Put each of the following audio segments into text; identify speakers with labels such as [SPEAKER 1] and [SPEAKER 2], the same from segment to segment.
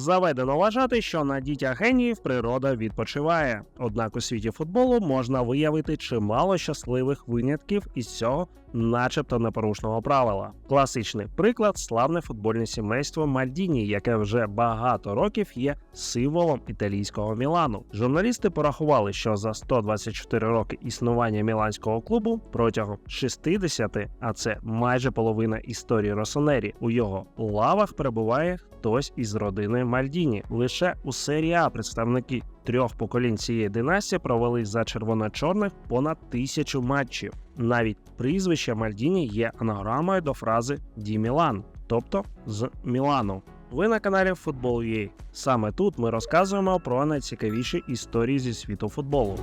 [SPEAKER 1] Заведено вважати, що на дітях геніїв природа відпочиває. Однак у світі футболу можна виявити чимало щасливих винятків із цього, начебто непорушного правила. Класичний приклад славне футбольне сімейство Мальдіні, яке вже багато років є символом італійського Мілану. Журналісти порахували, що за 124 роки існування міланського клубу протягом 60, а це майже половина історії Росонері, у його лавах перебуває хтось із родини Мальдіні. Лише у серії А представники трьох поколінь цієї династії провели за червоно-чорних понад тисячу матчів. Навіть прізвище Мальдіні є анаграмою до фрази Ді Мілан, тобто з Мілану. Ви на каналі Football.ua. Саме тут ми розказуємо про найцікавіші історії зі світу футболу.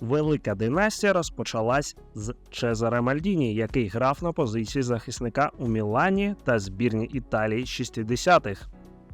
[SPEAKER 1] Велика династія розпочалась з Чезаре Мальдіні, який грав на позиції захисника у Мілані та збірні Італії 60-х.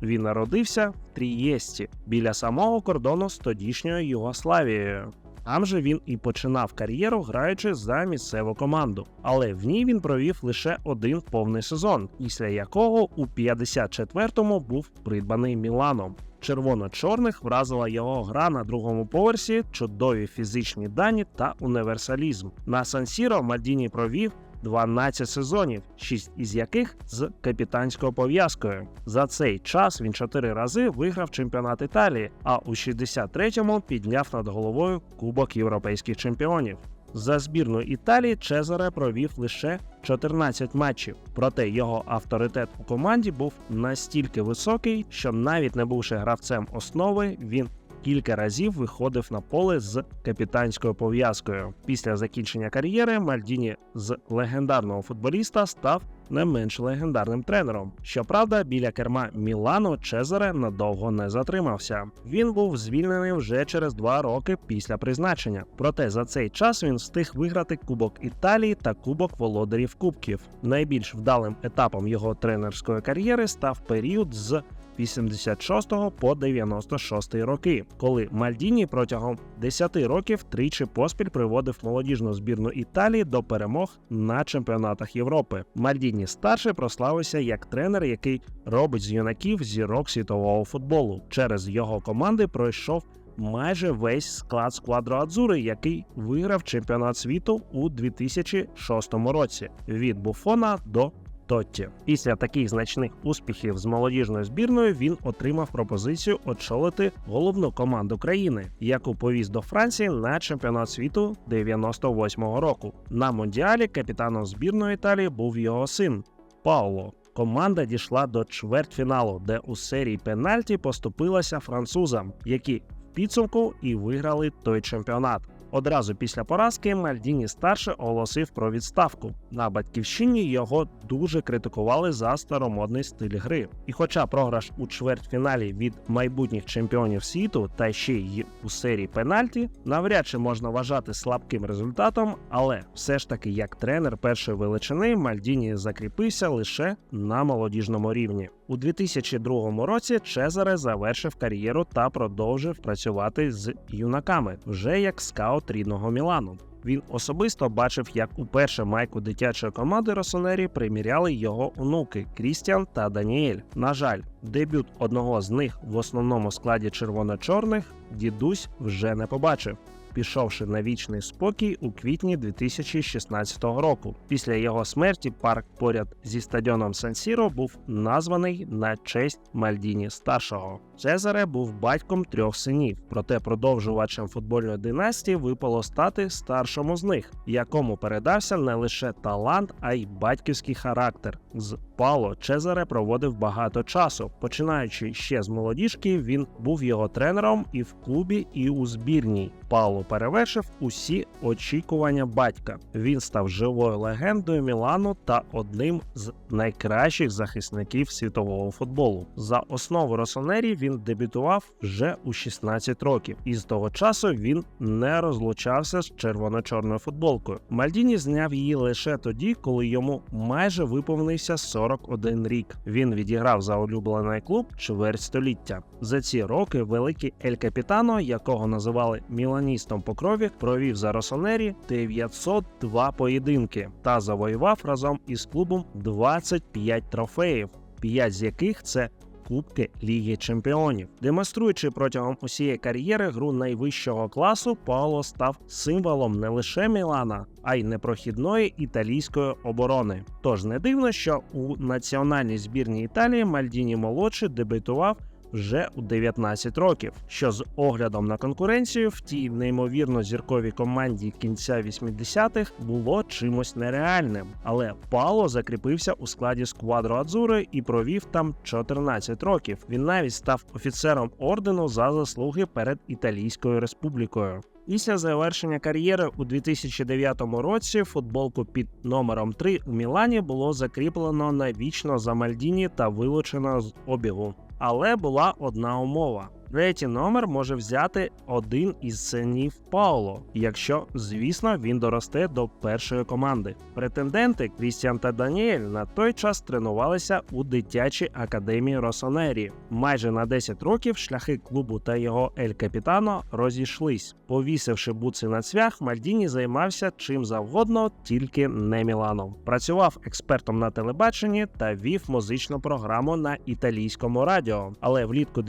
[SPEAKER 1] Він народився в Трієсті біля самого кордону з тодішньою Югославією. Там же він і починав кар'єру, граючи за місцеву команду. Але в ній він провів лише один повний сезон, після якого у 54-му був придбаний Міланом. Червоно-чорних вразила його гра на другому поверсі, чудові фізичні дані та універсалізм. На Сан-Сіро Мальдіні провів 12 сезонів, 6 із яких з капітанською пов'язкою. За цей час він 4 рази виграв чемпіонат Італії, а у 63-му підняв над головою Кубок європейських чемпіонів. За збірну Італії Чезаре провів лише 14 матчів, проте його авторитет у команді був настільки високий, що навіть не бувши гравцем основи, він кілька разів виходив на поле з капітанською пов'язкою. Після закінчення кар'єри Мальдіні з легендарного футболіста став не менш легендарним тренером. Щоправда, біля керма Мілану Чезаре надовго не затримався. Він був звільнений вже через два роки після призначення. Проте за цей час він встиг виграти Кубок Італії та Кубок володарів Кубків. Найбільш вдалим етапом його тренерської кар'єри став період з 86 по 96 роки, коли Мальдіні протягом 10 років тричі поспіль приводив молодіжну збірну Італії до перемог на чемпіонатах Європи. Мальдіні старший прославився як тренер, який робить з юнаків зірок світового футболу. Через його команди пройшов. Майже весь склад сквадро Адзури, який виграв чемпіонат світу у 2006 році від Буфона до Тотті. Після таких значних успіхів з молодіжною збірною він отримав пропозицію очолити головну команду країни, яку повіз до Франції на чемпіонат світу 98-го року. На мундіалі капітаном збірної Італії був його син Пауло. Команда дійшла до чвертьфіналу, де у серії пенальті поступилася французам, які в підсумку і виграли той чемпіонат. Одразу після поразки Мальдіні старше оголосив про відставку. На батьківщині його дуже критикували за старомодний стиль гри. І хоча програш у чвертьфіналі від майбутніх чемпіонів світу та ще й у серії пенальті, навряд чи можна вважати слабким результатом, але все ж таки як тренер першої величини Мальдіні закріпився лише на молодіжному рівні. У 2002 році Чезаре завершив кар'єру та продовжив працювати з юнаками вже як скаут рідного Мілану. Він особисто бачив, як уперше майку дитячої команди Росонері приміряли його онуки Крістіан та Даніель. На жаль, дебют одного з них в основному складі червоно-чорних дідусь вже не побачив. Пішовши на вічний спокій у квітні 2016 року. Після його смерті парк поряд зі стадіоном Сан-Сіро був названий на честь Мальдіні старшого. Цезаре був батьком трьох синів, проте продовжувачем футбольної династії випало стати старшому з них, якому передався не лише талант, а й батьківський характер. З Пало Чезаре проводив багато часу. Починаючи ще з молодіжки, він був його тренером і в клубі, і у збірній. Пало перевершив усі очікування батька. Він став живою легендою Мілану та одним з найкращих захисників світового футболу. За основу Росонері він дебютував вже у 16 років, і з того часу він не розлучався з червоно-чорною футболкою. Мальдіні зняв її лише тоді, коли йому майже виповнився 41 рік. Він відіграв за улюблений клуб чверть століття. За ці роки великий Ель Капітано, якого називали Міланістом по крові, провів за Росонері 902 поєдинки та завоював разом із клубом 25 трофеїв, 5 з яких це Кубки Ліги Чемпіонів. Демонструючи протягом усієї кар'єри гру найвищого класу, Пауло став символом не лише Мілана, а й непрохідної італійської оборони. Тож не дивно, що у національній збірній Італії Мальдіні молодший дебютував вже у 19 років, що з оглядом на конкуренцію в тій неймовірно зірковій команді кінця 80-х було чимось нереальним. Але Пало закріпився у складі сквадру Адзури і провів там 14 років. Він навіть став офіцером ордену за заслуги перед Італійською республікою. Після завершення кар'єри у 2009 році футболку під номером 3 у Мілані було закріплено навічно за Мальдіні та вилучено з обігу. Але була одна умова: третій номер може взяти один із синів Пауло, якщо, звісно, він доросте до першої команди. Претенденти Крістіан та Даніель на той час тренувалися у дитячій академії Росонері. Майже на 10 років шляхи клубу та його Ель Капітано розійшлись. Повісивши буци на цвях, Мальдіні займався чим завгодно, тільки не Міланом. Працював експертом на телебаченні та вів музичну програму на італійському радіо. Але влітку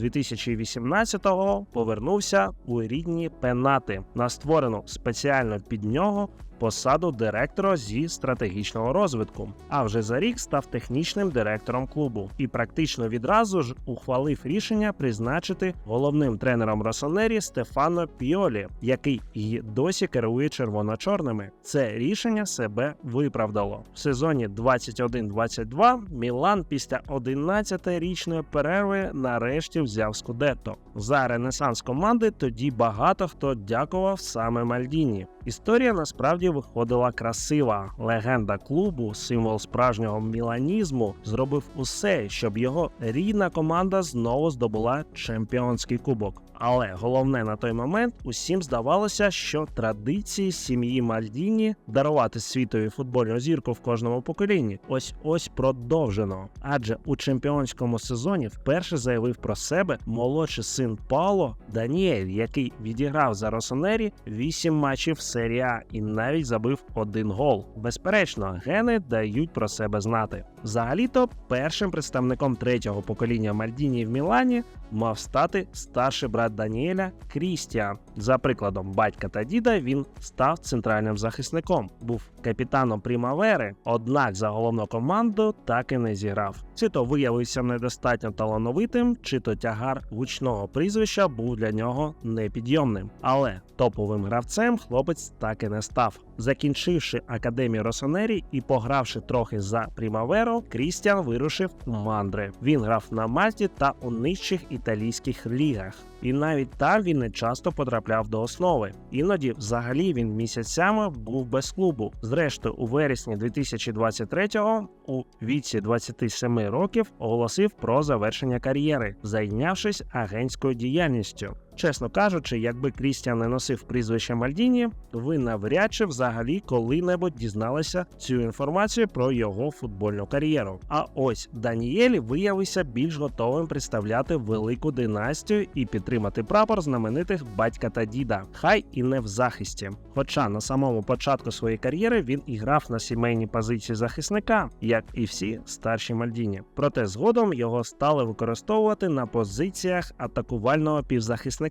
[SPEAKER 1] 2018-го повернувся у рідні пенати. На створену спеціально під нього посаду директора зі стратегічного розвитку. А вже за рік став технічним директором клубу і практично відразу ж ухвалив рішення призначити головним тренером Росонері Стефано Піолі, який і досі керує червоно-чорними. Це рішення себе виправдало в сезоні 21-22 Мілан після 11-річної перерви нарешті взяв Скудетто. За ренесанс команди тоді багато хто дякував саме Мальдіні. Історія насправді виходила красива. Легенда клубу, символ справжнього міланізму, зробив усе, щоб його рідна команда знову здобула чемпіонський кубок. Але головне на той момент усім здавалося, що традиції сім'ї Мальдіні дарувати світові футбольну зірку в кожному поколінні ось ось продовжено. Адже у чемпіонському сезоні вперше заявив про себе молодший син Пауло Даніель, який відіграв за Росонері 8 матчів серії А і навіть забив один гол. Безперечно, гени дають про себе знати. Взагалі-то першим представником третього покоління Мальдіні в Мілані мав стати старший брат Даніеля Крістіан. За прикладом батька та діда він став центральним захисником, був капітаном Примавери, однак за головну команду так і не зіграв. Чи то виявився недостатньо талановитим, чи то тягар гучного прізвища був для нього непідйомним. Але топовим гравцем хлопець так і не став. Закінчивши академію Росонері і погравши трохи за Примаверо, Крістіан вирушив у мандри. Він грав на Мальті та у нижчих італійських лігах. І навіть там він не часто потрапляв до основи. Іноді, взагалі, він місяцями був без клубу. Зрештою, у вересні 2023-го, у віці 27 років, оголосив про завершення кар'єри, зайнявшись агентською діяльністю. Чесно кажучи, якби Крістіан не носив прізвище Мальдіні, ви навряд чи взагалі коли-небудь дізналися цю інформацію про його футбольну кар'єру. А ось Даніель виявився більш готовим представляти велику династію і підтримати прапор знаменитих батька та діда, хай і не в захисті. Хоча на самому початку своєї кар'єри він і грав на сімейній позиції захисника, як і всі старші Мальдіні. Проте згодом його стали використовувати на позиціях атакувального півзахисника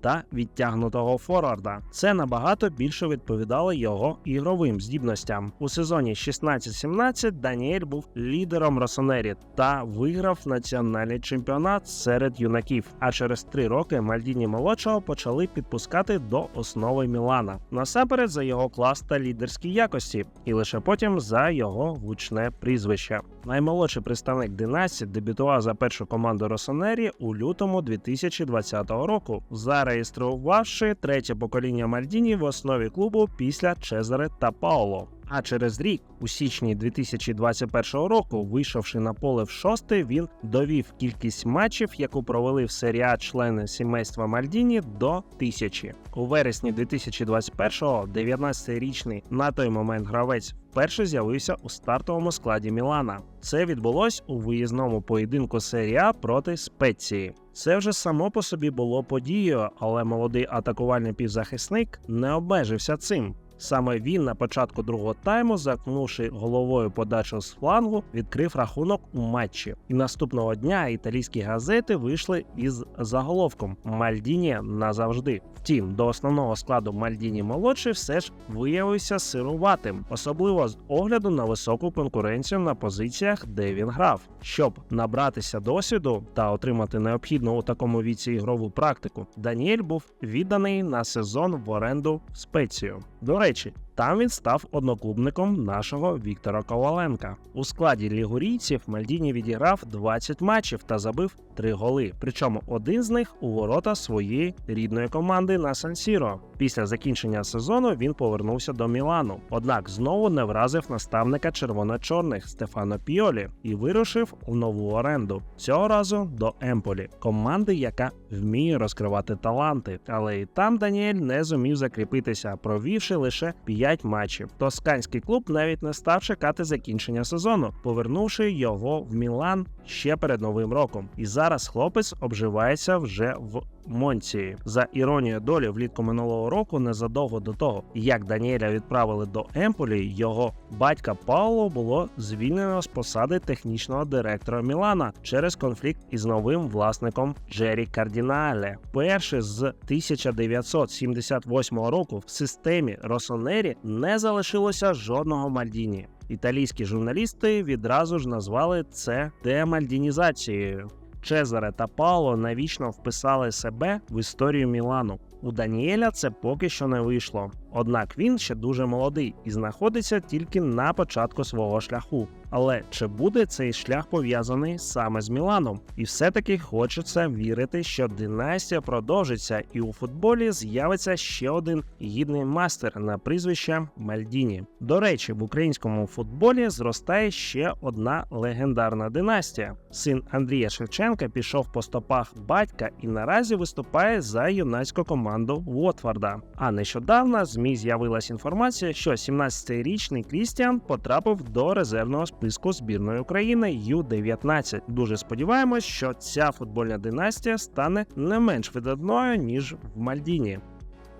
[SPEAKER 1] та відтягнутого форварда. Це набагато більше відповідало його ігровим здібностям. У сезоні 16-17 Даніель був лідером Росонері та виграв національний чемпіонат серед юнаків. А через три роки Мальдіні молодшого почали підпускати до основи Мілана. Насамперед за його клас та лідерські якості, і лише потім за його гучне прізвище. Наймолодший представник династії дебютував за першу команду Росонері у лютому 2020 року. Зареєструвавши третє покоління Мальдіні в основі клубу після Чезаре та Паоло. А через рік, у січні 2021 року, вийшовши на поле в шосте, він довів кількість матчів, яку провели в серії члени сімейства Мальдіні, до тисячі. У вересні 2021-го 19-річний на той момент гравець вперше з'явився у стартовому складі Мілана. Це відбулось у виїзному поєдинку серії проти Спеції. Це вже само по собі було подією, але молодий атакувальний півзахисник не обмежився цим. Саме він на початку другого тайму, закнувши головою подачу з флангу, відкрив рахунок у матчі. І наступного дня італійські газети вийшли із заголовком Мальдіні назавжди. Втім, до основного складу Мальдіні молодший все ж виявився сируватим, особливо з огляду на високу конкуренцію на позиціях, де він грав. Щоб набратися досвіду та отримати необхідну у такому віці ігрову практику, Даніель був відданий на сезон в оренду спецію. До речі, плечі там він став одноклубником нашого Віктора Коваленка. У складі лігурійців Мальдіні відіграв 20 матчів та забив 3 голи. Причому один з них у ворота своєї рідної команди на Сан-Сіро. Після закінчення сезону він повернувся до Мілану, однак знову не вразив наставника червоно-чорних Стефано Піолі і вирушив у нову оренду. Цього разу до Емполі, команди, яка вміє розкривати таланти. Але і там Даніель не зумів закріпитися, провівши лише 5 матчів. Тосканський клуб навіть не став чекати закінчення сезону, повернувши його в Мілан ще перед новим роком. І зараз хлопець обживається вже в Монції. За іронією долі, влітку минулого року, незадовго до того, як Даніеля відправили до Емполі, його батька Пауло було звільнено з посади технічного директора Мілана через конфлікт із новим власником Джері Кардінале. Перше з 1978 року в системі Росонері не залишилося жодного Мальдіні. Італійські журналісти відразу ж назвали це демальдінізацією. Чезаре та Пауло навічно вписали себе в історію Мілану. У Даніеля це поки що не вийшло. Однак він ще дуже молодий і знаходиться тільки на початку свого шляху. Але чи буде цей шлях пов'язаний саме з Міланом? І все-таки хочеться вірити, що династія продовжиться, і у футболі з'явиться ще один гідний мастер на прізвище Мальдіні. До речі, в українському футболі зростає ще одна легендарна династія. Син Андрія Шевченка пішов по стопах батька і наразі виступає за юнацьку команду Уотфорда. А нещодавно ЗМІ з'явилася інформація, що 17-річний Крістіан потрапив до резервного списку збірної України Ю-19. Дуже сподіваємось, що ця футбольна династія стане не менш видатною ніж в Мальдіні.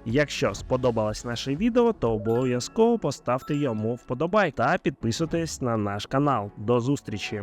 [SPEAKER 1] Якщо сподобалось наше відео, то обов'язково поставте йому вподобай та підписуйтесь на наш канал. До зустрічі!